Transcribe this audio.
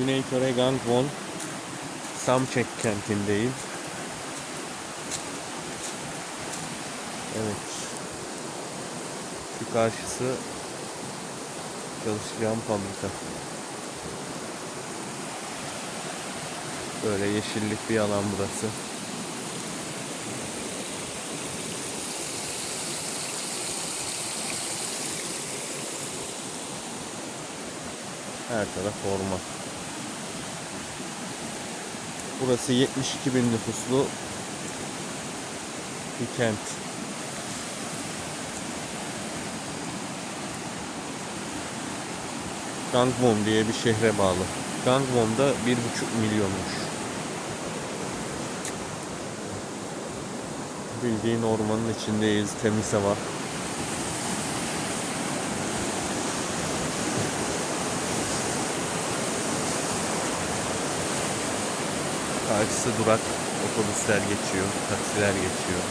Güney Kore Gangwon Samçek kentindeyim. Evet. Şu karşısı çalışacağım fabrika. Böyle yeşillik bir alan burası. Her taraf orman. Burası 72 bin nüfuslu bir kent. Gangwon diye bir şehre bağlı. Gangwon'da 1,5 milyonmuş. Bildiğin ormanın içindeyiz. Temiz hava. Karşısı durak. Otobüsler geçiyor. Taksiler geçiyor.